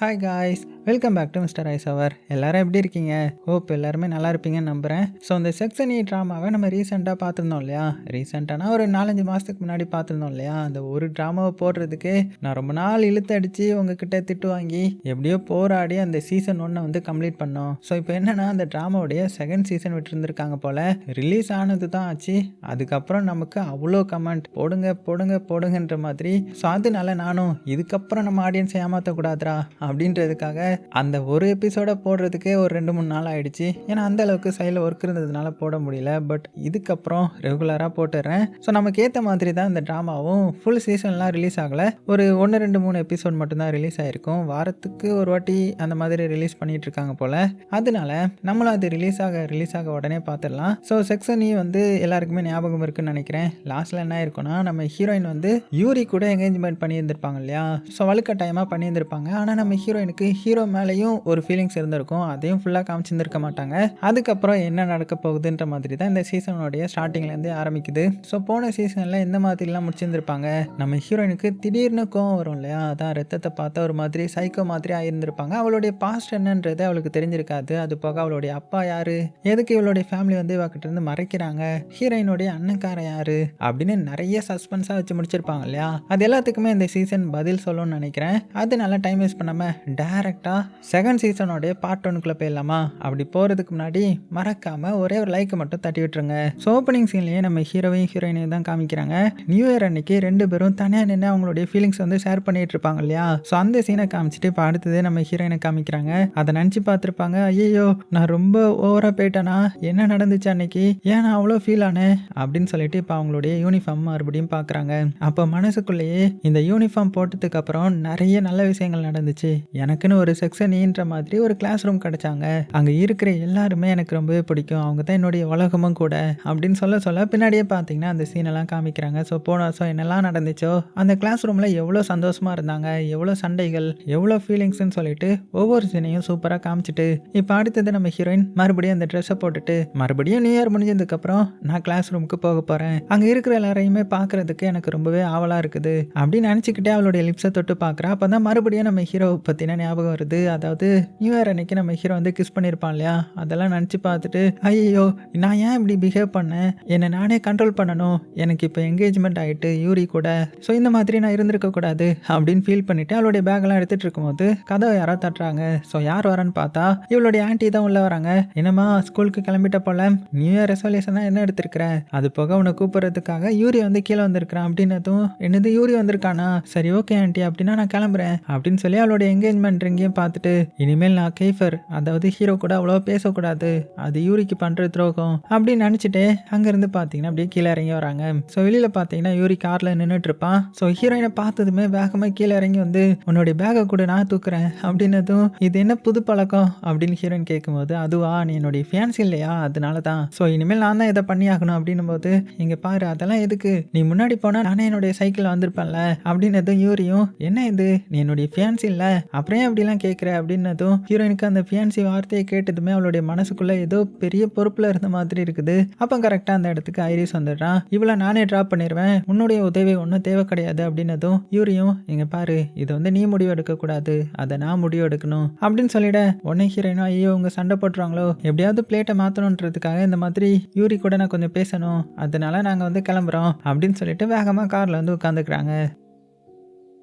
Hi guys, welcome back to mister ice அவர் எல்லாரும் எப்படி இருக்கீங்க? ஹோப் எல்லாருமே நல்லா இருப்பீங்கன்னு நம்புகிறேன் ஸோ இந்த செக்ஷனி ட்ராமாவை e நம்ம ரீசெண்டாக பார்த்துருந்தோம் இல்லையா? ரீசெண்டானா ஒரு நாலஞ்சு மாதத்துக்கு முன்னாடி பார்த்துருந்தோம் இல்லையா? அந்த ஒரு ட்ராமாவை போடுறதுக்கு நான் ரொம்ப நாள் இழுத்து அடித்து உங்ககிட்ட திட்டு வாங்கி எப்படியோ போராடி அந்த சீசன் ஒன்று வந்து கம்ப்ளீட் பண்ணோம். ஸோ இப்போ என்னென்னா அந்த ட்ராமாவுடைய செகண்ட் சீசன் விட்டுருந்துருக்காங்க போல் ரிலீஸ் ஆனது தான் ஆச்சு. அதுக்கப்புறம் நமக்கு அவ்வளோ கமெண்ட் போடுங்க போடுங்க போடுங்கன்ற மாதிரி. ஸோ அதனால நானும் இதுக்கப்புறம் நம்ம ஆடியன்ஸை ஏமாற்றக்கூடாதுரா அப்படின்றதுக்காக அந்த ஒரு எபிசோடை போடுறதுக்கே ஒரு ரெண்டு மூணு நாள் ஆயிடுச்சு. ஏன்னா அந்த அளவுக்கு சைடில் ஒர்க் இருந்ததுனால போட முடியல. பட் இதுக்கப்புறம் ரெகுலராக போட்டுடுறேன் ஸோ நமக்கு ஏற்ற மாதிரி தான் இந்த ட்ராமாவும் ஃபுல் சீசன்லாம் ரிலீஸ் ஆகலை. ஒரு ஒன்று ரெண்டு மூணு எபிசோட் மட்டும்தான் ரிலீஸ் ஆகிருக்கும் வாரத்துக்கு ஒரு வாட்டி அந்த மாதிரி ரிலீஸ் பண்ணிட்டு இருக்காங்க போல். அதனால நம்மளும் அது ரிலீஸ் ஆக ரிலீஸ் ஆக உடனே பார்த்துடலாம் ஸோ செக்ஷனி வந்து எல்லாருக்குமே ஞாபகம் இருக்குன்னு நினைக்கிறேன். லாஸ்ட்டில் என்ன இருக்குன்னா நம்ம ஹீரோயின் வந்து யூரி கூட என்கேஜ்மெண்ட் பண்ணியிருந்திருப்பாங்க இல்லையா? ஸோ வழுக்க டைமாக பண்ணியிருந்திருப்பாங்க. ஆனால் நம்ம ஹீரோயினுக்கு ஹீரோ மேலேயும் ஒரு ஃபீலிங்ஸ் இருந்திருக்கும். அதையும் ஃபுல்லாக காமிச்சிருந்துருக்க மாட்டாங்க. அதுக்கப்புறம் என்ன நடக்க போகுதுன்ற மாதிரி தான் இந்த சீசனுடைய ஸ்டார்டிங்லேருந்தே ஆரம்பிக்குது. ஸோ போன சீசனில் எந்த மாதிரிலாம் முடிச்சிருந்துருப்பாங்க. நம்ம ஹீரோயினுக்கு திடீர்னு கோவம் வரும் இல்லையா? அதான் ரத்தத்தை பார்த்தா ஒரு மாதிரி சைக்கோ மாதிரி ஆயிருந்திருப்பாங்க. அவளுடைய பாஸ்ட் என்னன்றது அவளுக்கு தெரிஞ்சிருக்காது. அது போக அவளுடைய அப்பா யாரு? எதுக்கு இவளுடைய ஃபேமிலி வந்து இவகிட்ட இருந்து மறைக்கிறாங்க? ஹீரோயினுடைய அண்ணன்காரன் யாரு? அப்படின்னு நிறைய சஸ்பென்ஸாக வச்சு முடிச்சிருப்பாங்க இல்லையா? அது எல்லாத்துக்குமே இந்த சீசன் பதில் சொல்லணும்னு நினைக்கிறேன். அது நல்லா டைம் வேஸ்ட் பண்ணாமல் டேரெக்டாக செகண்ட் சீசனோடைய பார்ட் ஒன்னுக்குள்ளே போயிடலாமா? அப்படி போகிறதுக்கு முன்னாடி மறக்காமல் ஒரே ஒரு லைக்கை மட்டும் தட்டி விட்டுருங்க. ஸோ ஓப்பனிங் சீன்லேயே நம்ம ஹீரோவையும் ஹீரோயினையும் தான் காமிக்கிறாங்க. நியூ இயர் அன்னைக்கு ரெண்டு பேரும் தனியாக நின்று அவங்களுடைய ஃபீலிங்ஸ் வந்து ஷேர் பண்ணிட்டு இருப்பாங்க இல்லையா? ஸோ அந்த சீனை காமிச்சிட்டு இப்போ அடுத்தது நம்ம ஹீரோயினை காமிக்கிறாங்க. அதை நினச்சி பார்த்துருப்பாங்க. ஐயோ நான் ரொம்ப ஓவராக போயிட்டேனா? என்ன நடந்துச்சு அன்னைக்கு? ஏன் நான் அவ்வளோ ஃபீல் ஆனேன் அப்படின்னு சொல்லிட்டு இப்போ அவங்களுடைய யூனிஃபார்ம் மறுபடியும் பார்க்குறாங்க. அப்போ மனசுக்குள்ளேயே இந்த யூனிஃபார்ம் போட்டதுக்கு அப்புறம் நிறைய நல்ல விஷயங்கள் நடந்துச்சு. எனக்குன்னு ஒரு செக்ஷனின்ற மாதிரி ஒரு கிளாஸ் ரூம் கிடைச்சாங்க. அங்கே இருக்கிற எல்லாருமே எனக்கு ரொம்பவே பிடிக்கும். அவங்க தான் என்னுடைய உலகமும் கூட அப்படின்னு சொல்ல சொல்ல பின்னாடியே பார்த்தீங்கன்னா அந்த சீனெல்லாம் காமிக்கிறாங்க. ஸோ போன வருஷம் என்னெல்லாம் நடந்துச்சோ அந்த கிளாஸ் ரூமில் எவ்வளோ சந்தோஷமாக இருந்தாங்க எவ்வளோ சண்டைகள் எவ்வளோ ஃபீலிங்ஸ்னு சொல்லிட்டு ஒவ்வொரு சீனையும் சூப்பராக காமிச்சிட்டு இப்போ அடுத்தது நம்ம ஹீரோயின் மறுபடியும் அந்த ட்ரெஸ்ஸை போட்டுட்டு மறுபடியும் நியூ இயர் முடிஞ்சதுக்கப்புறம் நான் கிளாஸ் ரூமுக்கு போக போகிறேன் அங்கே இருக்கிற எல்லாரையுமே பார்க்கறதுக்கு எனக்கு ரொம்பவே ஆவலாக இருக்குது. அப்படின்னு நினச்சிக்கிட்டே அவளுடைய லிப்ஸை தொட்டு பார்க்குறா. அப்போ தான் மறுபடியும் நம்ம ஹீரோவை பற்றின ஞாபகம் வருது. அதாவது நியூ இயர் அன்னைக்கு நம்ம ஹீரோ வந்து கிஸ் பண்ணியிருப்பான் இல்லையா? அதெல்லாம் நினச்சி பார்த்துட்டு ஐயோ நான் ஏன் இப்படி பிஹேவ் பண்ணேன்? என்னை நானே கண்ட்ரோல் பண்ணணும். எனக்கு இப்போ என்கேஜ்மெண்ட் ஆகிட்டு யூரி கூட ஸோ இந்த மாதிரி நான் இருந்திருக்கக்கூடாது அப்படின்னு ஃபீல் பண்ணிட்டு அவளுடைய பேக்கெல்லாம் எடுத்துகிட்டு இருக்கும்போது கதவை யாரோ தட்டுறாங்க. ஸோ யார் வரேன்னு பார்த்தா இவளுடைய ஆன்ட்டி தான் உள்ளே வராங்க. என்னம்மா ஸ்கூலுக்கு கிளம்பிட்ட போல? நியூ இயர் ரெசல்யூஷனாக என்ன எடுத்திருக்கிற? அது போக உன்னை கூப்பிட்றதுக்காக யூரி வந்து கீழே வந்திருக்கிறான் அப்படின்னதும் என்னது யூரி வந்திருக்கானா? சரி ஓகே ஆண்டி அப்படின்னா நான் கிளம்புறேன் அப்படின்னு சொல்லி அவளுடைய என்கேஜ்மெண்ட் ரிங்கையும் பார்த்துட்டு இனிமேல் நான் கேஃபர் அதாவது ஹீரோ கூட அவ்வளோ பேசக்கூடாது அது யூரிக்கு பண்ணுற துரோகம் அப்படின்னு நினச்சிட்டு அங்கேருந்து பார்த்தீங்கன்னா அப்படியே கீழே இறங்கி வராங்க. ஸோ வெளியில் பார்த்தீங்கன்னா யூரி காரில் நின்றுட்டு இருப்பான். ஸோ ஹீரோயினை பார்த்ததுமே வேகமாக கீழே இறங்கி வந்து உன்னுடைய பேக்கை கூட நான் தூக்குறேன் அப்படின்னதும் இது என்ன புது பழக்கம்? அப்படின்னு ஹீரோயின் கேட்கும்போது அதுவா நீ என்னுடைய ஃபேன்ஸ் இல்லையா? அதனால தான். ஸோ இனிமேல் நான் தான் இதை பண்ணி ஆகணும் அப்படின்னும் போது இங்கே பாரு அதெல்லாம் எதுக்கு? நீ முன்னாடி போனால் நானே என்னுடைய சைக்கிளில் வந்திருப்பேன்ல அப்படின்னதும் யூரியும் என்ன இது? நீ என்னுடைய ஃபேன்ஸ் இல்லை. அப்புறம் அப்படிலாம் கே கேட்குற அப்படின்னதும் ஹீரோயினுக்கு அந்த ஃபியான்சி வார்த்தையை கேட்டதுமே அவளுடைய மனசுக்குள்ள ஏதோ பெரிய பொறுப்புல இருந்த மாதிரி இருக்குது. அப்போ கரெக்டாக அந்த இடத்துக்கு ஐரிஸ் வந்துடுறான். இவளை நானே ட்ராப் பண்ணிடுவேன் உன்னுடைய உதவி ஒன்றும் தேவை கிடையாது அப்படின்னதும் யூரியும் இங்க பாரு இது வந்து நீ முடிவு எடுக்க கூடாது. அதை நான் முடிவு எடுக்கணும். அப்படின்னு சொல்லிட உடனே ஹீரோயினும் ஐயோ உங்க சண்டை போட்டுருவாங்களோ எப்படியாவது பிளேட்டை மாற்றணுன்றதுக்காக இந்த மாதிரி யூரி கூட நான் கொஞ்சம் பேசணும். அதனால நாங்கள் வந்து கிளம்புறோம். அப்படின்னு சொல்லிட்டு வேகமாக காரில் வந்து உட்காந்துக்கிறாங்க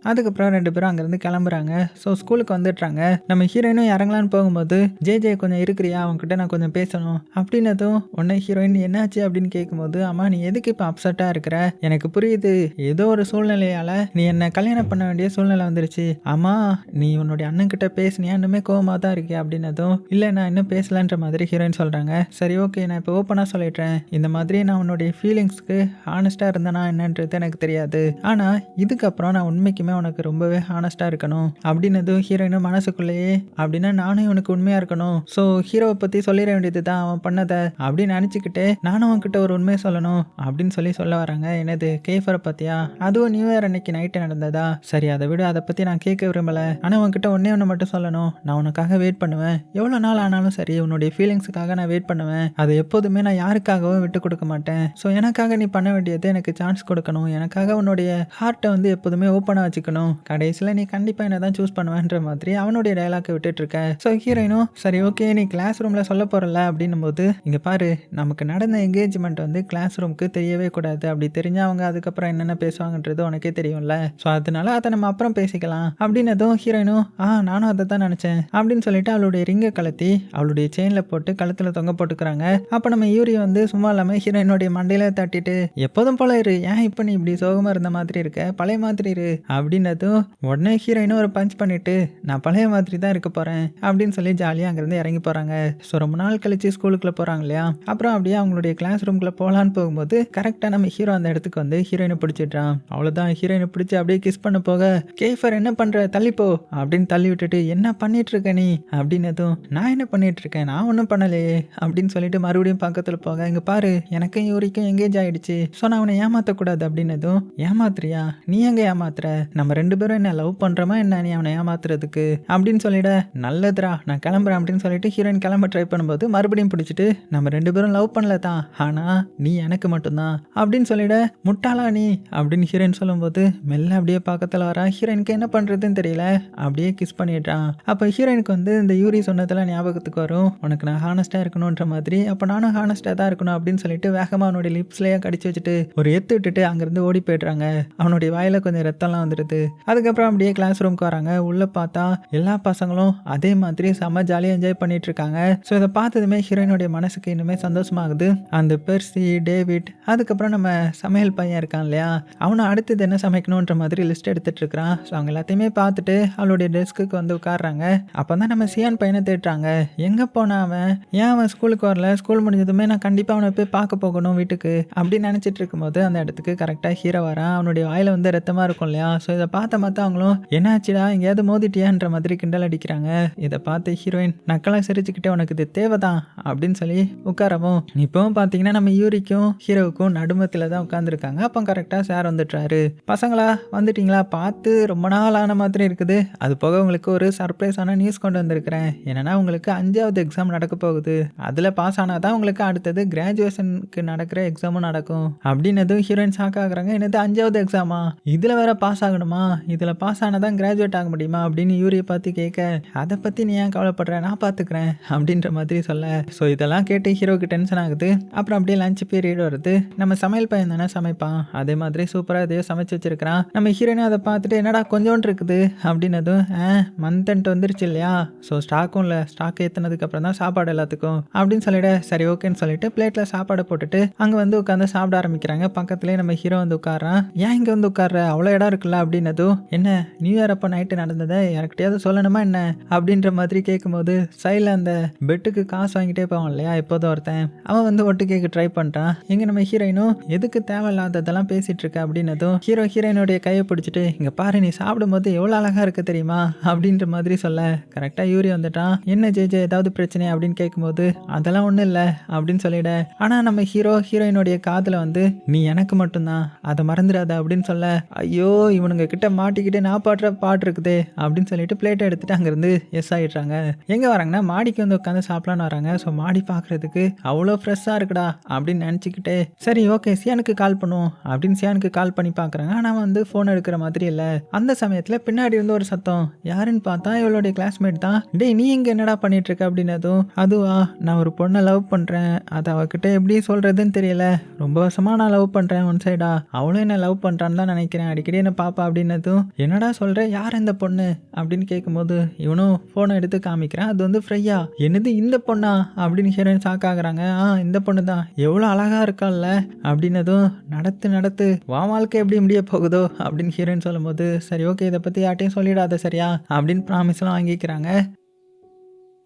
அதுக்கப்புறம் ரெண்டு பேரும் அங்கேருந்து கிளம்புறாங்க. ஸோ ஸ்கூலுக்கு வந்துடுறாங்க. நம்ம ஹீரோயினும் இறங்கலான்னு போகும்போது ஜே ஜே கொஞ்சம் இருக்கிறியா? அவங்ககிட்ட நான் கொஞ்சம் பேசணும். அப்படின்னதும் உன்னை ஹீரோயின் என்னாச்சு? அப்படின்னு கேட்கும்போது அம்மா நீ எதுக்கு இப்போ அப்செட்டாக இருக்கிற? எனக்கு புரியுது. ஏதோ ஒரு சூழ்நிலையால் நீ என்னை கல்யாணம் பண்ண வேண்டிய சூழ்நிலை வந்துருச்சு. அம்மா நீ உன்னுடைய அண்ணன்கிட்ட பேசினியா? இன்னுமே கோவமாக தான் இருக்கியா? அப்படின்னதும் இல்லை நான் இன்னும் பேசலான்ற மாதிரி ஹீரோயின் சொல்கிறாங்க சரி ஓகே நான் இப்போ ஓப்பனாக சொல்லிடுறேன். இந்த மாதிரி நான் உன்னுடைய ஃபீலிங்ஸ்க்கு ஹானஸ்ட்டாக இருந்தேனா என்னன்றது எனக்கு தெரியாது. ஆனால் இதுக்கப்புறம் நான் உண்மைக்குமே உனக்கு ரொம்பவே ஹானஸ்ட்டாக இருக்கணும். அப்படின்னதும் ஹீரோயினும் மனசுக்குள்ளேயே அப்படின்னா நானும் இவனுக்கு உண்மையாக இருக்கணும். ஸோ ஹீரோவை பற்றி சொல்லிட வேண்டியது தான் அவன் பண்ணதை. அப்படின்னு நினச்சிக்கிட்டே நானும் அவன்கிட்ட ஒரு உண்மையை சொல்லணும். அப்படின்னு சொல்லி சொல்ல வராங்க. என்னது கேஃபரை பற்றியா அதுவும் நியூ இயர் அன்னைக்கு நைட்டு நடந்ததா? சரி அதை விட. அதை பற்றி நான் கேட்க விரும்பலை. ஆனால் உன்கிட்ட ஒன்றே ஒன்று மட்டும் சொல்லணும். நான் உனக்காக வெயிட் பண்ணுவேன். எவ்வளோ நாள் ஆனாலும் சரி உன்னுடைய ஃபீலிங்ஸுக்காக நான் வெயிட் பண்ணுவேன். அதை எப்போதுமே நான் யாருக்காகவும் விட்டு கொடுக்க மாட்டேன். ஸோ எனக்காக நீ பண்ண வேண்டியது எனக்கு சான்ஸ் கொடுக்கணும். எனக்காக உன்னுடைய ஹார்ட்டை வந்து எப்போதுமே ஓப்பனாக வச்சு வச்சுக்கணும் கடைசியில் நீ கண்டிப்பாக என்ன தான் சூஸ் பண்ணுவேன்ற மாதிரி அவனுடைய டைலாக்கை விட்டுட்டு இருக்க ஸோ ஹீரோயினும் சரி ஓகே நீ கிளாஸ் ரூமில் சொல்ல போகிறல அப்படின்னும் போது இங்கே பாரு நமக்கு நடந்த என்கேஜ்மெண்ட் வந்து கிளாஸ் ரூமுக்கு தெரியவே கூடாது. அப்படி தெரிஞ்சா அவங்க அதுக்கப்புறம் என்னென்ன பேசுவாங்கன்றது உனக்கே தெரியும்ல. ஸோ அதனால அதை நம்ம அப்புறம் பேசிக்கலாம். அப்படின்னதும் ஹீரோயினும் ஆ நானும் அதை தான் நினச்சேன். அப்படின்னு சொல்லிட்டு அவளுடைய ரிங்கை கலத்தி அவளுடைய செயினில் போட்டு கழுத்தில் தொங்க போட்டுக்கிறாங்க. அப்போ நம்ம யூரி வந்து சும்மா இல்லாமல் ஹீரோயினுடைய மண்டையில தட்டிட்டு எப்போதும் போல இரு ஏன் இப்போ நீ இப்படி சோகமாக இருந்த மாதிரி இருக்க? பழைய மாதிரி இரு. அப்படின்னதும் உடனே ஹீரோயினும் ஒரு பஞ்ச் பண்ணிட்டு நான் பழைய மாதிரி தான் இருக்க போகிறேன் அப்படின்னு சொல்லி ஜாலியாக அங்கேருந்து இறங்கி போகிறாங்க ஸோ ரொம்ப நாள் கழிச்சு ஸ்கூலுக்குள்ளே போகிறாங்க இல்லையா? அப்புறம் அப்படியே அவங்களுடைய கிளாஸ் ரூம்குள்ளே போகலான்னு போகும்போது கரெக்டாக நம்ம ஹீரோ அந்த இடத்துக்கு வந்து ஹீரோயினை பிடிச்சிடுறான். அவ்வளோதான் ஹீரோயினை பிடிச்சி அப்படியே கிஸ் பண்ண போக கேஃபர் என்ன பண்ணுற தள்ளிப்போ அப்படின்னு தள்ளி விட்டுட்டு என்ன பண்ணிட்டு இருக்க நீ? அப்படின்னதும் நான் என்ன பண்ணிட்டு இருக்கேன் நான் ஒன்றும் பண்ணலையே அப்படின்னு சொல்லிட்டு மறுபடியும் பக்கத்தில் போக இங்கே பாரு எனக்கும் யூரிக்கும் எங்கேஜ் ஆயிடுச்சு. ஸோ நான் அவனை ஏமாற்றக்கூடாது அப்படின்னதும் ஏமாத்துறியா? நீ எங்கே ஏமாத்துற? நம்ம ரெண்டு பேரும் என்ன லவ் பண்ணுறோமா என்ன நீ அவனை ஏமாத்துறதுக்கு? அப்படின்னு சொல்லிட நல்லதுடா நான் கிளம்புறேன் அப்படின்னு சொல்லிட்டு ஹீரோயின் கிளம்ப ட்ரை பண்ணும்போது மறுபடியும் பிடிச்சிட்டு நம்ம ரெண்டு பேரும் லவ் பண்ணல தான் ஆனால் நீ எனக்கு மட்டும்தான் அப்படின்னு சொல்லிட முட்டாளா நீ? அப்படின்னு ஹீரோயின் சொல்லும்போது மெல்ல அப்படியே பக்கத்தில் வரா ஹீரோயினுக்கு என்ன பண்ணுறதுன்னு தெரியல. அப்படியே கிஸ் பண்ணிடுறான் அப்போ ஹீரோயினுக்கு வந்து இந்த யூரி சொன்னதெல்லாம் ஞாபகத்துக்கு வரும். உனக்கு நான் ஹானஸ்ட்டாக இருக்கணுன்ற மாதிரி அப்போ நானும் ஹானஸ்ட்டாக தான் இருக்கணும் அப்படின்னு சொல்லிட்டு வேகமாக அவனுடைய லிப்ஸ்லேயே கடிச்சு வச்சுட்டு ஒரு எத்து விட்டுட்டு அங்கேருந்து ஓடி போயிடுறாங்க. அவனுடைய வாயில் கொஞ்சம் ரத்தம்லாம் வந்துடுது. அதுக்கப்புறம் அப்படியே கிளாஸ் ரூம்க்கு வராங்க உள்ளே பார்த்தா எல்லா பசங்களும் அதே மாதிரி செம்ம ஜாலியாக என்ஜாய் பண்ணிட்டு இருக்காங்க ஸோ இதை பார்த்ததுமே ஹீரோயினுடைய மனசுக்கு இன்னுமே சந்தோஷமாகுது. அந்த பெர்சி டேவிட் அதுக்கப்புறம் நம்ம சமையல் பையன் இருக்கான் இல்லையா? அவனை அடுத்தது என்ன சமைக்கணுன்ற மாதிரி லிஸ்ட் எடுத்துகிட்டு இருக்கிறான். ஸோ அவங்க எல்லாத்தையுமே பார்த்துட்டு அவளுடைய டெஸ்க்கு வந்து உட்காடுறாங்க அப்போ தான் நம்ம சியான் பையனை தேடுறாங்க. எங்கே போனா அவன்? ஏன் அவன் ஸ்கூலுக்கு வரல? ஸ்கூல் முடிஞ்சதுமே நான் கண்டிப்பாக அவனை போய் பார்க்க போகணும் வீட்டுக்கு. அப்படின்னு நினச்சிட்டு இருக்கும்போது அந்த இடத்துக்கு கரெக்டாக ஹீரோ வரான். அவனுடைய வாயில் வந்து ரத்தமாக இருக்கும் இல்லையா? ஸோ இதை பார்த்த மற்றவங்களும் அவங்களும் என்னாச்சுடா எங்கேயாவது மோதிட்டியான்ற மாதிரி கிண்டல் அடிக்கிறாங்க. இதை பார்த்து ஹீரோயின் நக்கலாக சிரிச்சுக்கிட்டே உனக்கு இது தேவைதான் அப்படின்னு சொல்லி உட்காரவும். இப்போவும் பார்த்தீங்கன்னா நம்ம யூரிக்கும் ஹீரோவுக்கும் நடுமத்தில் தான் உட்காந்துருக்காங்க அப்போ கரெக்டாக சார் வந்துட்டுறாரு பசங்களா வந்துட்டீங்களா? பார்த்து ரொம்ப நாள் ஆன மாதிரி இருக்குது. அது போக உங்களுக்கு ஒரு சர்ப்ரைஸான நியூஸ் கொண்டு வந்திருக்கிறேன். என்னென்னா உங்களுக்கு அஞ்சாவது எக்ஸாம் நடக்க போகுது. அதில் பாஸ் ஆனால் தான் உங்களுக்கு அடுத்தது கிராஜுவேஷனுக்கு நடக்கிற எக்ஸாமும் நடக்கும். அப்படின்னதும் ஹீரோயின் ஷாக் ஆகுறாங்க. என்னது அஞ்சாவது எக்ஸாமா இதில் வேற பாஸ் ஆகணும்? இதில் பாஸ் ஆனால் தான் கிராஜுவேட் ஆக முடியுமா? அப்படின்னு யூரியை பார்த்து கேட்க அதை பற்றி நீ ஏன் கவலைப்படுற? நான் பார்த்துக்கிறேன் அப்படின்ற மாதிரி சொல்ல. ஸோ இதெல்லாம் கேட்டு ஹீரோக்கு டென்ஷன் ஆகுது. அப்புறம் அப்படியே லஞ்ச் பீரியட் வருது. நம்ம சமையல் பையன் தானே சமைப்பான். அதே மாதிரி சூப்பராக எதையோ சமைச்சு வச்சிருக்கிறான். நம்ம ஹீரோனே அதை பார்த்துட்டு என்னடா கொஞ்சோண்டு இருக்குது? அப்படின்னதும் ஆ மந்த் வந்துருச்சு இல்லையா? ஸோ ஸ்டாக்கும் இல்லை. ஸ்டாக் ஏற்றுனதுக்கு அப்புறம் தான் சாப்பாடு எல்லாத்துக்கும் அப்படின்னு சொல்லிட சரி ஓகேன்னு சொல்லிட்டு பிளேட்டில் சாப்பாடை போட்டுட்டு அங்கே வந்து உட்காந்து சாப்பிட ஆரம்பிக்கிறாங்க. பக்கத்துலேயே நம்ம ஹீரோ வந்து உட்காரான் ஏன் இங்கே வந்து உட்கார்ற? அவ்வளோ இடம் இருக்குல்ல? அப்படின்னதும் என்ன நியூ இயர் அப்போ நைட்டு நடந்ததை? யார்கிட்டயாவது சொல்லணுமா என்ன? அப்படின்ற மாதிரி கேட்கும்போது சைடில் அந்த பெட்டுக்கு காசு வாங்கிட்டே போவான் இல்லையா எப்போதும் ஒருத்தன். அவன் வந்து ஒட்டு கேட்க ட்ரை பண்ணிட்டான் எங்கே நம்ம ஹீரோயினும் எதுக்கு தேவையில்லாததெல்லாம் பேசிகிட்டு இருக்க? அப்படின்னதும் ஹீரோ ஹீரோயினுடைய கையை பிடிச்சிட்டு இங்கே பாரு நீ சாப்பிடும்போது எவ்வளோ அழகாக இருக்க தெரியுமா? அப்படின்ற மாதிரி சொல்ல கரெக்டாக யூரி வந்துட்டான். என்ன ஜேஜே ஏதாவது பிரச்சனை? அப்படின்னு கேட்கும்போது அதெல்லாம் ஒன்றும் இல்லை. அப்படின்னு சொல்லிட ஆனால் நம்ம ஹீரோ ஹீரோயினுடைய காதில் வந்து நீ எனக்கு மட்டும்தான் அதை மறந்துடாத. அப்படின்னு சொல்ல ஐயோ இவனுங்க கிட்ட மாட்டிக்கிட்டு நான் பாடுற பாட்டு இருக்குதே அப்படின்னு சொல்லிட்டு பிளேட்டை எடுத்துட்டு அங்கேருந்து எஸ் ஆகிடுறாங்க எங்கே வராங்கன்னா மாடிக்கு வந்து உட்காந்து சாப்பிடலான்னு வராங்க. ஸோ மாடி பார்க்குறதுக்கு அவ்வளோ ஃப்ரெஷ்ஷாக இருக்குடா அப்படின்னு நினச்சிக்கிட்டே சரி ஓகே சியானுக்கு கால் பண்ணுவோம் அப்படின்னு சியானுக்கு கால் பண்ணி பார்க்குறாங்க ஆனால் வந்து ஃபோன் எடுக்கிற மாதிரி இல்லை. அந்த சமயத்தில் பின்னாடி இருந்து ஒரு சத்தம் யாருன்னு பார்த்தா இவளுடைய கிளாஸ்மேட் தான். டேய் நீ இங்கே என்னடா பண்ணிட்டு இருக்க அப்படின்னதும் அதுவா நான் ஒரு பொண்ணை லவ் பண்ணுறேன் அதை அவகிட்ட எப்படி சொல்கிறதுன்னு தெரியல. ரொம்ப வருஷமாக நான் லவ் பண்ணுறேன் ஒன் சைடா அவளும் என்ன லவ் பண்ணுறான்னு தான் நினைக்கிறேன். அடிக்கடி என்ன பாப்பா அப்படின்னதும் என்னடா சொல்கிற யார் இந்த பொண்ணு? அப்படின்னு கேட்கும்போது இவனும் ஃபோனை எடுத்து காமிக்கிறான். அது வந்து ஃப்ரையா. என்னது இந்த பொண்ணா? அப்படின்னு ஹீரோயின் ஷாக் ஆகுறாங்க. ஆ இந்த பொண்ணு தான். எவ்வளோ அழகாக இருக்கால்ல அப்படின்னதும் நடத்து நடத்து. வா வாழ்க்கை எப்படி முடிய போகுதோ? அப்படின்னு ஹீரோயின் சொல்லும்போது சரி ஓகே. இதை பற்றி யார்ட்டையும் சொல்லிடாத சரியா? அப்படின்னு ப்ராமிஸ்லாம் வாங்கிக்கிறாங்க.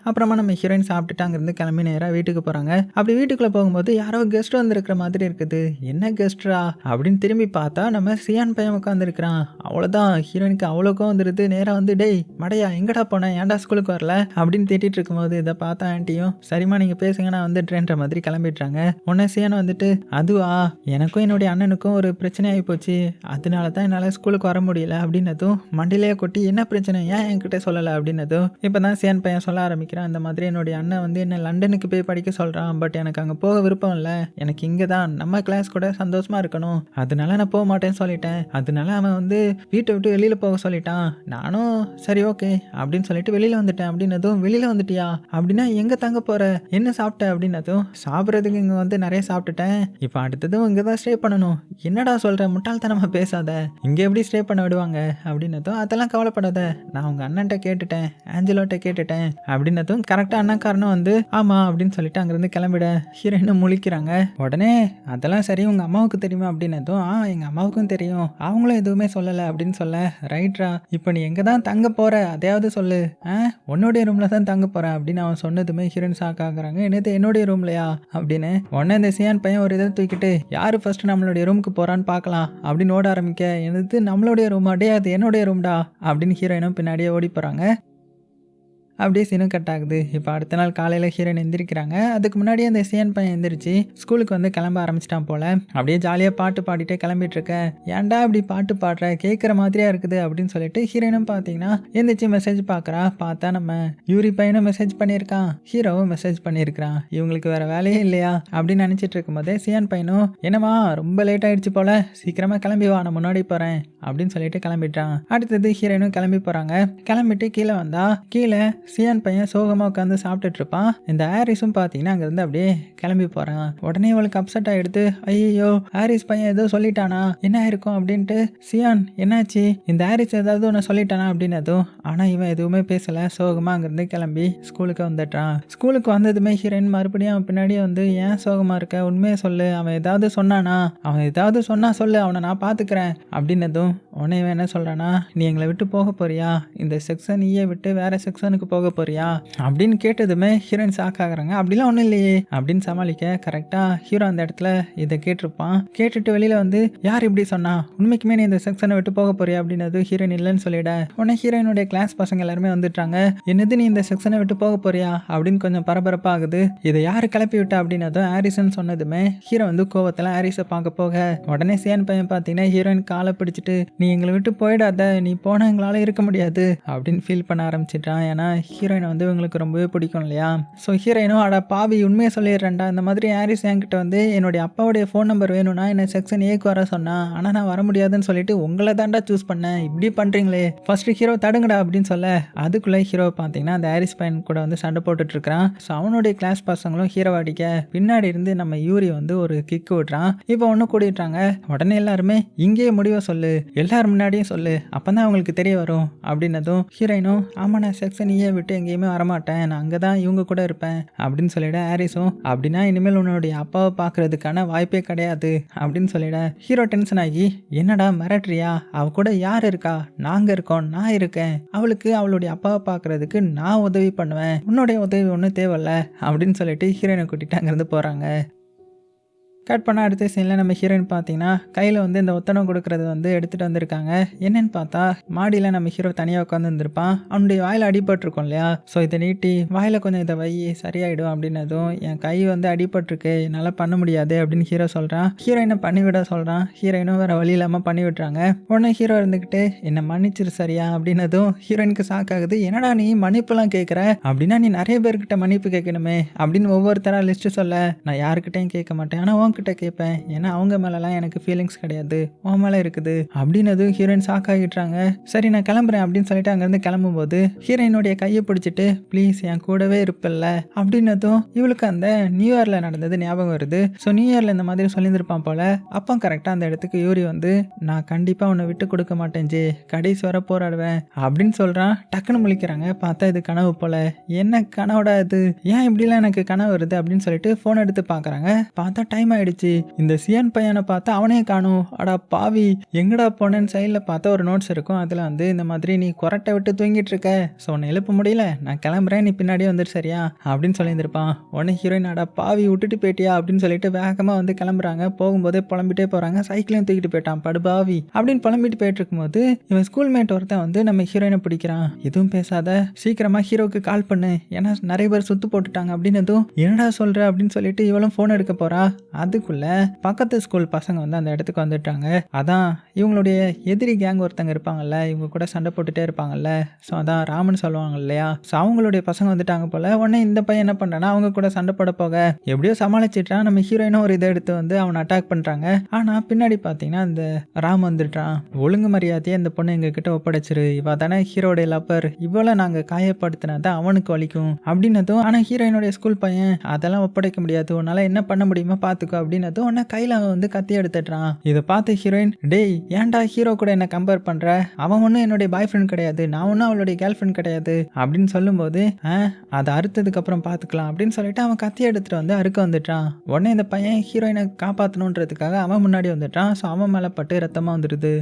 அப்புறமா நம்ம ஹீரோயின் சாப்பிட்டுட்டு அங்கேருந்து கிளம்பி நேராக வீட்டுக்கு போகிறாங்க அப்படி வீட்டுக்குள்ளே போகும்போது யாரோ கெஸ்ட் வந்திருக்கிற மாதிரி இருக்குது. என்ன கெஸ்ட்ரா அப்படின்னு திரும்பி பார்த்தா நம்ம சியான் பையன் உட்காந்துருக்கிறான் அவ்வளோதான் ஹீரோயினுக்கு அவ்வளோக்கும் வந்துடுது நேராக வந்து டேய் மடையா எங்கடா போனேன் ஏன்டா ஸ்கூலுக்கு வரல? அப்படின்னு திட்டிட்டு இருக்கும்போது இதை பார்த்தா ஆண்டியும் சரிம்மா நீங்கள் பேசுங்க நான் வந்துடுறேன்ற மாதிரி கிளம்பிடுறாங்க. உடனே சியான் வந்துட்டு அதுவா? எனக்கும் என்னுடைய அண்ணனுக்கும் ஒரு பிரச்சனை ஆகி போச்சு. அதனால தான் என்னால் ஸ்கூலுக்கு வர முடியல. அப்படின்னதும் மண்டிலேயே கொட்டி என்ன பிரச்சனை? ஏன் என்கிட்ட சொல்லலை? அப்படின்னதும் இப்போ தான் சியான் பையன் சொல்ல ஆரம்பிக்கும் காமிக்கிறான் அந்த மாதிரி என்னுடைய அண்ணன் வந்து என்ன லண்டனுக்கு போய் படிக்க சொல்கிறான் பட் எனக்கு அங்கே போக விருப்பம் இல்லை. எனக்கு இங்கே தான். நம்ம கிளாஸ் கூட சந்தோஷமாக இருக்கணும். அதனால நான் போக மாட்டேன்னு சொல்லிட்டேன். அதனால அவன் வந்து வீட்டை விட்டு வெளியில் போக சொல்லிட்டான். நானும் சரி ஓகே அப்படின்னு சொல்லிட்டு வெளியில் வந்துட்டேன். அப்படின்னதும் வெளியில் வந்துட்டியா? அப்படின்னா எங்கே தங்க போகிற என்ன சாப்பிட்ட? அப்படின்னதும் சாப்பிட்றதுக்கு இங்கே வந்து நிறைய சாப்பிட்டுட்டேன். இப்போ அடுத்ததும் இங்கே தான் ஸ்டே பண்ணணும். என்னடா சொல்கிற முட்டாள்தனமாக பேசாத. இங்கே எப்படி ஸ்டே பண்ண விடுவாங்க? அப்படின்னதும் அதெல்லாம் கவலைப்படாத. நான் உங்கள் அண்ணன்ட்ட கேட்டுட்டேன். ஆஞ்சலோட்ட கேட்டுட்டேன். அப்படின்னதும் கரெக்டாக அண்ணாக்காரனும் வந்து ஆமாம் அப்படின்னு சொல்லிட்டு அங்கேருந்து கிளம்பிட ஹீரோயினும் முழிக்கிறாங்க. உடனே அதெல்லாம் சரி உங்கள் அம்மாவுக்கு தெரியுமா? அப்படின்னதும் ஆ எங்கள் அம்மாவுக்கும் தெரியும். அவங்களும் எதுவுமே சொல்லலை அப்படின்னு சொல்ல ரைட்ரா இப்போ நீ எங்கே தான் தங்க போகிற அதையாவது சொல்லு. ஆ உன்னுடைய ரூமில் தான் தங்க போகிறேன் அப்படின்னு அவன் சொன்னதுமே ஹீரோயின் ஷாக் ஆகுறாங்க. என்னது என்னுடைய ரூம்லையா அப்படின்னு உடனே இந்த சியான் பையன் ஒரு இதை தூக்கிட்டு யார் ஃபர்ஸ்ட் நம்மளுடைய ரூமுக்கு போகிறான்னு பார்க்கலாம் அப்படின்னு ஓட ஆரம்பிக்க என்னது நம்மளுடைய ரூம் அடையாது அது என்னுடைய ரூம்டா அப்படின்னு ஹீரோயினும் பின்னாடியே ஓடி போகிறாங்க அப்படியே சினம் கட் ஆகுது. இப்போ அடுத்த நாள் காலையில் ஹீரோயின் எந்திரிக்கிறாங்க. அதுக்கு முன்னாடியே அந்த சேன் பையன் எந்திரிச்சு ஸ்கூலுக்கு வந்து கிளம்ப ஆரம்பிச்சிட்டான் போல. அப்படியே ஜாலியாக பாட்டு பாடிட்டே கிளம்பிட்டு இருக்க. ஏன்டா இப்படி பாட்டு பாடுற? கேட்குற மாதிரியா இருக்குது. அப்படின்னு சொல்லிட்டு ஹீரோயினும் பார்த்தீங்கன்னா எந்திரிச்சு மெசேஜ் பார்க்குறா பார்த்தா நம்ம யூரி பையனும் மெசேஜ் பண்ணியிருக்கான். ஹீரோவும் மெசேஜ் பண்ணியிருக்கிறான். இவங்களுக்கு வேற வேலையே இல்லையா? அப்படின்னு நினச்சிட்டு இருக்கும்போதே சியான் பையனும் என்னம்மா ரொம்ப லேட் ஆயிடுச்சு போல. சீக்கிரமா கிளம்பி வா. நான் முன்னாடி போகிறேன் அப்படின்னு சொல்லிட்டு கிளம்பிட்டான் அடுத்தது ஹீரோயினும் கிளம்பி போகிறாங்க கிளம்பிட்டு கீழே வந்தா கீழே சியான் பையன் சோகமாக உட்காந்து சாப்பிட்டுட்டு இருப்பான். இந்த ஹாரிஸும் பார்த்தீங்கன்னா அங்கேருந்து அப்படியே கிளம்பி போகிறான் உடனே அவளுக்கு அப்செட் ஆகிடுது ஐயோ ஹாரிஸ் பையன் ஏதோ சொல்லிட்டானா? என்ன இருக்கும்? அப்படின்ட்டு சியான் என்னாச்சு? இந்த ஹாரிஸ் ஏதாவது ஒன்று சொல்லிட்டானா? அப்படின்னதும் ஆனால் இவன் எதுவுமே பேசலை. சோகமாக அங்கேருந்து கிளம்பி ஸ்கூலுக்கு வந்துட்டான் ஸ்கூலுக்கு வந்ததுமே ஹீரோயின் மறுபடியும் அவன் பின்னாடியே வந்து ஏன் சோகமாக இருக்க? உண்மையை சொல்லு. அவன் ஏதாவது சொன்னானா? அவன் ஏதாவது சொன்னா சொல்லு. அவனை நான் பார்த்துக்கிறேன். அப்படின்னதும் உடனே இவன் என்ன சொல்கிறானா நீ எங்களை விட்டு போக போறியா? இந்த செக்ஷன் e ஈயை விட்டு வேற செக்ஷனுக்கு போக போறியா? அப்படின்னு கேட்டதுமே ஹீரோயின் ஷாக் ஆகுறாங்க. அப்படிலாம் ஒன்றும் இல்லையே அப்படின்னு சமாளிக்க கரெக்டாக ஹீரோ அந்த இடத்துல இதை கேட்டிருப்பான். கேட்டுட்டு வெளியில் வந்து யார் இப்படி சொன்னா? உண்மைக்குமே நீ இந்த செக்ஷனை விட்டு போக போறியா? அப்படின்னது ஹீரோயின் இல்லைன்னு சொல்லிட உடனே ஹீரோயினுடைய கிளாஸ் பசங்க எல்லாருமே வந்துட்டாங்க. என்னது நீ இந்த செக்ஷனை விட்டு போக போறியா? அப்படின்னு கொஞ்சம் பரபரப்பாகுது. இதை யார் கிளப்பி விட்டா? அப்படின்னதும் ஹாரிசன் சொன்னதுமே ஹீரோ வந்து கோவத்தில் ஹாரிஸை பார்க்க போக உடனே சேன் பையன் பார்த்தீங்கன்னா ஹீரோயின் காலை பிடிச்சிட்டு நீ எங்களை விட்டு போயிடாத நீ போன எங்களால் இருக்க முடியாது அப்படின்னு ஃபீல் பண்ண ஆரம்பிச்சிட்டான். ஏன்னா ஹீரோயினை வந்து இவங்களுக்கு ரொம்பவே பிடிக்கும் இல்லையா? ஸோ ஹீரோயினும் அட பாவி உண்மையை சொல்லிடுறேன்டா. இந்த மாதிரி ஹாரிஸ் என்கிட்ட வந்து என்னுடைய அப்பாவுடைய ஃபோன் நம்பர் வேணும்னா என்ன செக்ஷன் ஏக்கு வர சொன்னா ஆனால் நான் வர முடியாதுன்னு சொல்லிட்டு உங்களை தாண்டா சூஸ் பண்ணேன் இப்படி பண்ணுறீங்களே ஃபர்ஸ்ட் ஹீரோ தடுங்கடா அப்படின்னு சொல்ல. அதுக்குள்ளே ஹீரோ பார்த்தீங்கன்னா அந்த ஹாரிஸ் பையன் கூட வந்து சண்டை போட்டுட்டு இருக்கிறான். ஸோ அவனுடைய கிளாஸ் பசங்களும் ஹீரோ அடிக்க. பின்னாடி இருந்து நம்ம யூரி வந்து ஒரு கிக் விடுறான். இப்போ ஒன்று கூடிட்டாங்க உடனே எல்லாருமே இங்கேயே முடிவை சொல்லு. எல்லார் முன்னாடியும் சொல்லு. அப்போ தான் அவங்களுக்கு தெரிய வரும். அப்படின்னதும் ஹீரோயினும் ஆமாண்ணா செக்ஷன் ஏ ஈயை விட்டு எங்கேயுமே வரமாட்டேன். நான் அங்கே தான் இவங்க கூட இருப்பேன் அப்படின்னு சொல்லிட ஹாரிஸும் அப்படின்னா இனிமேல் உன்னுடைய அப்பாவை பார்க்கறதுக்கான வாய்ப்பே கிடையாது அப்படின்னு சொல்லிட ஹீரோ டென்ஷன் ஆகி என்னடா மிரட்டுறியா? அவ கூட யார் இருக்கா? நாங்கள் இருக்கோம் நான் இருக்கேன். அவளுக்கு அவளுடைய அப்பாவை பார்க்கறதுக்கு நான் உதவி பண்ணுவேன். உன்னுடைய உதவி ஒன்றும் தேவையில்ல அப்படின்னு சொல்லிட்டு ஹீரோயினை கூட்டிட்டு அங்கேருந்து போகிறாங்க கட் பண்ண அடுத்த சீனில் நம்ம ஹீரோயின் பார்த்தீங்கன்னா கையில் வந்து இந்த ஒத்தனம் கொடுக்கறது வந்து எடுத்துகிட்டு வந்திருக்காங்க. என்னன்னு பார்த்தா மாடியில் நம்ம ஹீரோ தனியாக உட்காந்துருந்துருப்பான் அவனுடைய வாயில் அடிபட்டிருக்கும் இல்லையா? ஸோ இதை நீட்டி வாயில் கொஞ்சம் இதை வை சரியாயிடும் அப்படின்னதும் என் கை வந்து அடிபட்டிருக்கு என்னால் பண்ண முடியாது அப்படின்னு ஹீரோ சொல்கிறான் ஹீரோயினை பண்ணிவிட சொல்கிறான் ஹீரோயினும் வேறு வழி இல்லாமல் பண்ணி விட்டுறாங்க. உடனே ஹீரோ இருந்துக்கிட்டு என்னை மன்னிச்சிரு சரியா அப்படின்னதும் ஹீரோயினுக்கு ஷாக் ஆகுது. என்னடா நீ மன்னிப்புலாம் கேட்குற அப்படின்னா நீ நிறைய பேர்கிட்ட மன்னிப்பு கேட்கணுமே அப்படின்னு ஒவ்வொருத்தராக லிஸ்ட்டு சொல்ல நான் யாருக்கிட்டையும் கேட்க மாட்டேன். ஆனால் உன்கிட்ட கேட்பேன் ஏன்னா அவங்க மேலலாம் எனக்கு ஃபீலிங்ஸ் கிடையாது. உன் மேலே இருக்குது. அப்படின்னது ஹீரோயின் ஷாக் ஆகிட்டுறாங்க சரி நான் கிளம்புறேன் அப்படின்னு சொல்லிட்டு அங்கேருந்து கிளம்பும்போது ஹீரோயினுடைய கையை பிடிச்சிட்டு ப்ளீஸ் என் கூடவே இருப்பில்ல. அப்படின்னதும் இவளுக்கு அந்த நியூ இயரில் நடந்தது ஞாபகம் வருது. ஸோ நியூ இயரில் இந்த மாதிரி சொல்லியிருந்திருப்பான் போல அப்போ கரெக்டாக அந்த இடத்துக்கு யூரி வந்து நான் கண்டிப்பாக உன்னை விட்டு கொடுக்க மாட்டேன் ஜே. கடைசி வர போராடுவேன் அப்படின்னு சொல்கிறான் டக்குன்னு முழிக்கிறாங்க. பார்த்தா இது கனவு போல. என்ன கனவுடா இது? ஏன் இப்படிலாம் எனக்கு கனவு வருது? அப்படின்னு சொல்லிட்டு ஃபோன் எடுத்து பார்க்குறாங்க. பார்த்தா டைம் ஆயிடுச்சு. இந்த சியான் பையனை பார்த்தா அவனே காணும். அடா பாவி எங்கடா போனேன்னு சைடில் பார்த்தா ஒரு நோட்ஸ் இருக்கும். அதில் வந்து இந்த மாதிரி நீ கொரட்டை விட்டு தூங்கிட்டு இருக்க. ஸோ உன்னை எழுப்ப முடியல. நான் கிளம்புறேன். நீ பின்னாடியே வந்துடு சரியா? அப்படின்னு சொல்லியிருந்திருப்பான். உடனே ஹீரோயின் அடா பாவி விட்டுட்டு போயிட்டியா? அப்படின்னு சொல்லிட்டு வேகமாக வந்து கிளம்புறாங்க. போகும்போதே புலம்பிட்டே போகிறாங்க சைக்கிளையும் தூக்கிட்டு போயிட்டான். படுபாவி அப்படின்னு புலம்பிட்டு போயிட்டு இருக்கும்போது இவன் ஸ்கூல்மேட் ஒருத்தன் வந்து நம்ம ஹீரோயினை பிடிக்கிறான். எதுவும் பேசாத. சீக்கிரமாக ஹீரோவுக்கு கால் பண்ணு. ஏன்னா நிறைய பேர் சுத்து போட்டுட்டாங்க. எதுவும் என்னடா சொல்கிற அப்படின்னு சொல்லிட்டு இவளும் ஃபோன் எடுக்க போகிறா அதை அதுக்குள்ள பக்கத்து ஸ்கூல் பசங்க வந்து அந்த இடத்துக்கு வந்துட்டாங்க. அதான் இவங்களுடைய எதிரி கேங் ஒருத்தங்க இருப்பாங்கல்ல இவங்க கூட சண்டை போட்டுட்டே இருப்பாங்கல்ல. ஸோ அதான் ராமன் சொல்லுவாங்க இல்லையா? ஸோ அவங்களுடைய பசங்க வந்துட்டாங்க போல உடனே இந்த பையன் என்ன பண்ணுறான்னா அவங்க கூட சண்டை போட போக. எப்படியோ சமாளிச்சிட்டான் நம்ம ஹீரோயினும் ஒரு இதை எடுத்து வந்து அவனை அட்டாக் பண்ணுறாங்க ஆனால் பின்னாடி பார்த்தீங்கன்னா அந்த ராம் வந்துட்டான். ஒழுங்கு மரியாதையே இந்த பொண்ணு எங்ககிட்ட ஒப்படைச்சிரு. இவ தானே ஹீரோடைய லப்பர் இவ்வளோ நாங்கள் காயப்படுத்தினா தான் அவனுக்கு வலிக்கும். அப்படின்னதும் ஆனால் ஹீரோயினுடைய ஸ்கூல் பையன் அதெல்லாம் ஒப்படைக்க முடியாது. உன்னால என்ன பண்ண முடியுமோ பார்த்துக்கோ அப்படின்னதும் உடனே கையில் அவன் வந்து கத்தி எடுத்துட்றான். இதை பார்த்து ஹீரோயின் டேய் ஏன்டா ஹீரோ கூட என்ன கம்பேர் பண்ற? அவன் ஒன்றும் என்னுடைய பாய் ஃப்ரெண்ட் கிடையாது. நான் ஒன்றும் அவளுடைய கேர்ள் ஃப்ரெண்ட் கிடையாது. அப்படின்னு சொல்லும்போது ஆ அதை அறுத்ததுக்கு அப்புறம் பார்த்துக்கலாம். அப்படின்னு சொல்லிட்டு அவன் கத்தி எடுத்துட்டு வந்து அறுக்க வந்துட்டான் உடனே இந்த பையன் ஹீரோயினை காப்பாற்றணுன்றதுக்காக அவன் முன்னாடி வந்துட்டான் ஸோ அவன் மேலே பட்டு ரத்தமாக வந்துடுது.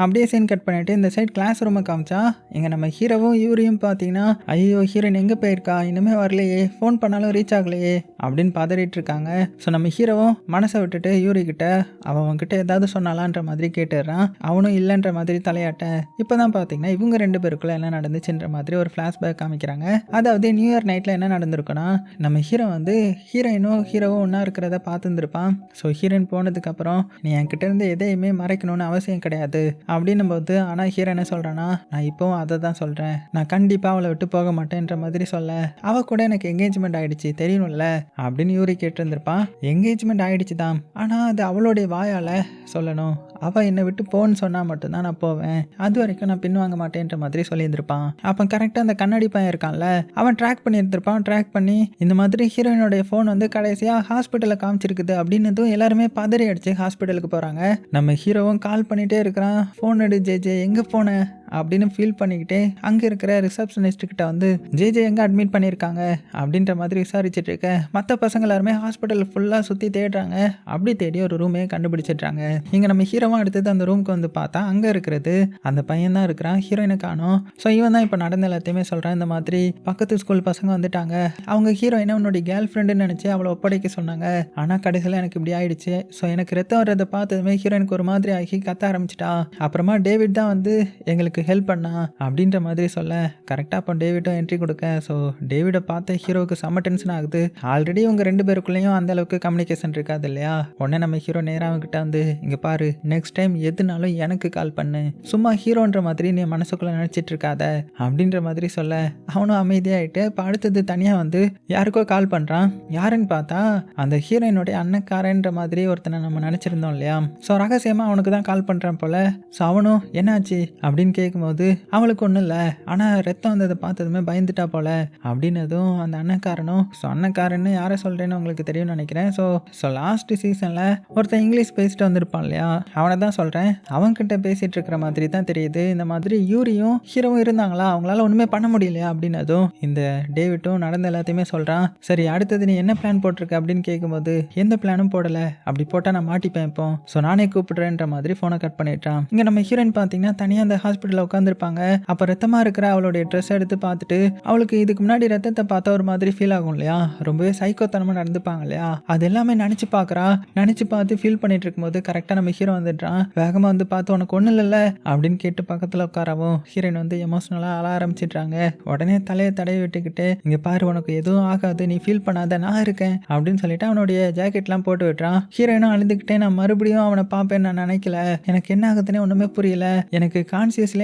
அப்படியே சீன் கட் பண்ணிட்டு இந்த சைட் கிளாஸ் ரூமை காமிச்சா இங்கே நம்ம ஹீரோவும் இவரையும் பார்த்தீங்கன்னா ஐயோ ஹீரோயின் எங்கே போயிருக்கா? இன்னுமே வரலையே ஃபோன் பண்ணாலும் ரீச் ஆகலையே அப்படின்னு பதறிட்டு இருக்காங்க. ஸோ நம்ம ஹீரோவும் மனசை விட்டுட்டு யூரி கிட்ட அவன் கிட்ட ஏதாவது சொன்னாலான்ற மாதிரி கேட்டுடுறான். அவனும் இல்லைன்ற மாதிரி தலையாட்ட. இப்போ தான் பார்த்தீங்கன்னா இவங்க ரெண்டு பேருக்குள்ள என்ன நடந்துச்சுன்ற மாதிரி ஒரு ஃப்ளாஷ்பேக் காமிக்கிறாங்க. அதாவது நியூ இயர் நைட்டில் என்ன நடந்திருக்குன்னா நம்ம ஹீரோ வந்து ஹீரோயினும் ஹீரோவும் ஒன்றா இருக்கிறத பார்த்துருந்துருப்பான். ஸோ ஹீரோயின் போனதுக்கப்புறம் நீ என்கிட்ட இருந்து எதையுமே மறைக்கணும்னு அவசியம் கிடையாது. அப்படின்னும் போது ஆனால் ஹீரோ என்ன சொல்கிறான்னா நான் இப்போவும் அதை தான் சொல்கிறேன் நான் கண்டிப்பாக அவளை விட்டு போக மாட்டேன்ற மாதிரி சொல்ல. அவள் கூட எனக்கு என்கேஜ்மெண்ட் ஆகிடுச்சு தெரியணும்ல அப்படின்னு யூரி கேட்டிருந்திருப்பான் என்கேஜ்மெண்ட் ஆகிடுச்சு தான் ஆனால் அது அவளுடைய வாயால் சொல்லணும். அவள் என்னை விட்டு போன்னு சொன்னால் மட்டும்தான் நான் போவேன். அது வரைக்கும் நான் பின் வாங்க மாட்டேன்ற மாதிரி சொல்லியிருந்திருப்பான். அப்போ கரெக்டாக அந்த கண்ணாடி பையன் இருக்கான்ல அவன் ட்ராக் பண்ணியிருந்திருப்பான். ட்ராக் பண்ணி இந்த மாதிரி ஹீரோயினுடைய ஃபோன் வந்து கடைசியாக ஹாஸ்பிட்டலில் காமிச்சிருக்குது அப்படின்னதும் எல்லாருமே பதறி அடிச்சு ஹாஸ்பிட்டலுக்கு போகிறாங்க நம்ம ஹீரோவும் கால் பண்ணிகிட்டே இருக்கிறான். ஃபோன் எடு ஜே ஜே எங்கே போனேன் அப்படின்னு ஃபீல் பண்ணிக்கிட்டே அங்கே இருக்கிற ரிசப்ஷனிஸ்ட் கிட்ட வந்து ஜே ஜே எங்கே அட்மிட் பண்ணியிருக்காங்க அப்படின்ற மாதிரி விசாரிச்சுட்டு இருக்க மற்ற பசங்க எல்லாருமே ஹாஸ்பிட்டல் ஃபுல்லாக சுற்றி தேடுறாங்க. அப்படி தேடி ஒரு ரூமே கண்டுபிடிச்சிட்றாங்க. இங்கே நம்ம ஹீரோவாக எடுத்தது அந்த ரூமுக்கு வந்து பார்த்தா அங்கே இருக்கிறது அந்த பையன் தான் இருக்கிறான் ஹீரோயினை காணும். ஸோ இவன் தான் இப்போ நடந்த எல்லாத்தையுமே சொல்கிறான் இந்த மாதிரி பக்கத்து ஸ்கூல் பசங்க வந்துட்டாங்க. அவங்க ஹீரோயினை உன்னுடைய கேர்ள் ஃப்ரெண்டுன்னு நினச்சி அவளை ஒப்படைக்க சொன்னாங்க. ஆனால் கடைசியில் எனக்கு இப்படி ஆயிடுச்சு. ஸோ எனக்கு ரத்தம் வர்றதை பார்த்ததுமே ஹீரோயினுக்கு ஒரு மாதிரி ஆகி கத்த ஆரம்பிச்சிட்டா. அப்புறமா டேவிட் தான் வந்து எங்களுக்கு ஹெல்ப் பண்ணா அப்படின்ற மாதிரி சொல்ல கரெக்டாக அப்போ டேவிட்டும் என்ட்ரி கொடுக்க. ஸோ டேவிடை பார்த்த ஹீரோவுக்கு செம்ம டென்ஷன் ஆகுது. ஆல்ரெடி உங்க ரெண்டு பேருக்குள்ளேயும் அந்த அளவுக்கு கம்யூனிகேஷன் இருக்காது இல்லையா? உடனே நம்ம ஹீரோ நேராக அவங்ககிட்ட வந்து இங்கே பாரு நெக்ஸ்ட் டைம் எதுனாலும் எனக்கு கால் பண்ணு. சும்மா ஹீரோன்ற மாதிரி நீ மனசுக்குள்ளே நினச்சிட்டு இருக்காத. அப்படின்ற மாதிரி சொல்ல அவனும் அமைதியாகிட்டு இப்போ அடுத்தது தனியாக வந்து யாருக்கோ கால் பண்ணுறான் யாருன்னு பார்த்தா அந்த ஹீரோயினுடைய அண்ணக்காரன்ற மாதிரி ஒருத்தனை நம்ம நினச்சிருந்தோம் இல்லையா? ஸோ ரகசியமாக அவனுக்கு தான் கால் பண்ணுறான் போல. ஸோ அவனும் என்னாச்சு? அப்படின்னு கேட்கும்போது அவளுக்கு ஒன்றும் இல்லை. ஆனால் ரத்தம் வந்ததை பார்த்ததுமே பயந்துட்டா போல. அப்படின்னதும் அந்த அண்ணக்காரனும் ஸோ அண்ணக்காரன்னு யாரை சொல்கிறேன்னு உங்களுக்கு தெரியும்னு நினைக்கிறேன். ஸோ ஸோ லாஸ்ட் சீசனில் ஒருத்தன் இங்கிலீஷ் பேசிட்டு வந்திருப்பான் இல்லையா? அவனை தான் சொல்கிறேன் அவன்கிட்ட பேசிகிட்டு இருக்கிற மாதிரி தான் தெரியுது. இந்த மாதிரி யூரியும் ஹீரோவும் இருந்தாங்களா? அவங்களால ஒன்றுமே பண்ண முடியலையா? அப்படின்னதும் இந்த டேவிட்டும் நடந்த எல்லாத்தையுமே சொல்கிறான் சரி அடுத்தது நீ என்ன பிளான் போட்டிருக்க? அப்படின்னு கேட்கும்போது எந்த பிளானும் போடலை. அப்படி போட்டால் நான் மாட்டிப்பேன் இப்போ. ஸோ நானே கூப்பிடுறேன்ற மாதிரி ஃபோனை கட் பண்ணிட்டான் இங்கே நம்ம ஹீரோயின் பார்த்தீங்கன்னா தனியாக அந்த ஹாஸ்பிட்டல் ஹாஸ்பிட்டலில் உட்காந்துருப்பாங்க அப்போ ரத்தமாக இருக்கிற அவளுடைய ட்ரெஸ் எடுத்து பார்த்துட்டு அவளுக்கு இதுக்கு முன்னாடி ரத்தத்தை பார்த்தா ஒரு மாதிரி ஃபீல் ஆகும் இல்லையா? ரொம்பவே சைக்கோத்தனமாக நடந்துப்பாங்க இல்லையா? அது எல்லாமே நினச்சி பார்க்குறா. நினச்சி பார்த்து ஃபீல் பண்ணிட்டு இருக்கும்போது கரெக்டாக நம்ம ஹீரோ வந்துடுறான். வேகமாக வந்து பார்த்து உனக்கு ஒன்றும் இல்லைல்ல அப்படின்னு கேட்டு பக்கத்தில் உட்காரவும் ஹீரோயின் வந்து எமோஷனலாக அழ ஆரம்பிச்சிடுறாங்க. உடனே தலையை தடவி விட்டுக்கிட்டு இங்கே பாரு உனக்கு எதுவும் ஆகாது நீ ஃபீல் பண்ணாத நான் இருக்கேன் அப்படின்னு சொல்லிட்டு அவனுடைய ஜாக்கெட்லாம் போட்டு விட்டுறான். ஹீரோயினும் அழுதுகிட்டே நான் மறுபடியும் அவனை பார்ப்பேன் நான் நினைக்கல. எனக்கு என்ன ஆகுதுன்னே ஒன்றுமே புரியல. எனக்கு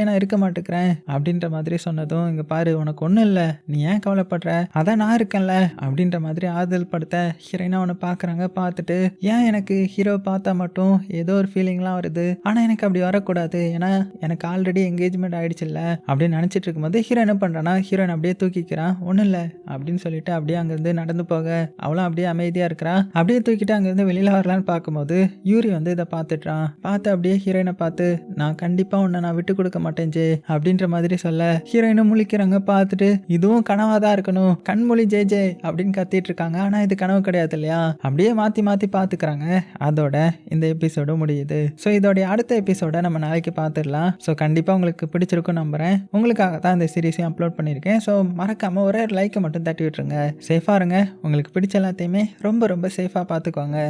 கான்சியஸ்லேயே நான் இருக்க மாட்டேங்கிறேன் அப்படின்ற மாதிரி சொன்னதும் இங்கே பாரு உனக்கு ஒன்றும் இல்லை. நீ ஏன் கவலைப்படுற? அதான் நான் இருக்கேன்ல. அப்படின்ற மாதிரி ஆறுதல் படுத்த ஹீரோயினா அவனை பார்க்குறாங்க பார்த்துட்டு ஏன் எனக்கு ஹீரோ பார்த்தா மட்டும் ஏதோ ஒரு ஃபீலிங்லாம் வருது? ஆனால் எனக்கு அப்படி வரக்கூடாது. ஏன்னா எனக்கு ஆல்ரெடி என்கேஜ்மெண்ட் ஆயிடுச்சுல்ல. அப்படின்னு நினச்சிட்டு இருக்கும்போது ஹீரோ என்ன பண்ணுறான்னா ஹீரோயின் அப்படியே தூக்கிக்கிறான். ஒன்றும் இல்லை. அப்படின்னு சொல்லிட்டு அப்படியே அங்கேருந்து நடந்து போக அவளும் அப்படியே அமைதியாக இருக்கிறான் அப்படியே தூக்கிட்டு அங்கேருந்து வெளியில் வரலான்னு பார்க்கும்போது யூரி வந்து இதை பார்த்துட்றான். பார்த்து அப்படியே ஹீரோயினை பார்த்து நான் கண்டிப்பாக உன்னை நான் விட்டு கொடுக்க மாட்டேன். ஜே அப்படின்ற மாதிரி சொல்ல ஹீரோயினும் முழிக்கிறாங்க பார்த்துட்டு இதுவும் கனவாக தான் இருக்கணும் கண்மொழி ஜே ஜே அப்படின்னு கத்திட்டு இருக்காங்க. ஆனால் இது கனவு கிடையாது இல்லையா? அப்படியே மாற்றி மாற்றி பாத்துக்கிறாங்க அதோட இந்த எபிசோடு முடியுது. ஸோ இதோடைய அடுத்த எபிசோட நம்ம நாளைக்கு பார்த்துடலாம். ஸோ கண்டிப்பாக உங்களுக்கு பிடிச்சிருக்கும் நம்புறேன். உங்களுக்காக தான் இந்த சீரீஸையும் அப்லோட் பண்ணியிருக்கேன். ஸோ மறக்காமல் ஒரே லைக்கை மட்டும் தட்டி விட்டுருங்க. சேஃபா இருங்க. உங்களுக்கு பிடிச்ச எல்லாத்தையுமே ரொம்ப ரொம்ப சேஃபாக பார்த்துக்கோங்க.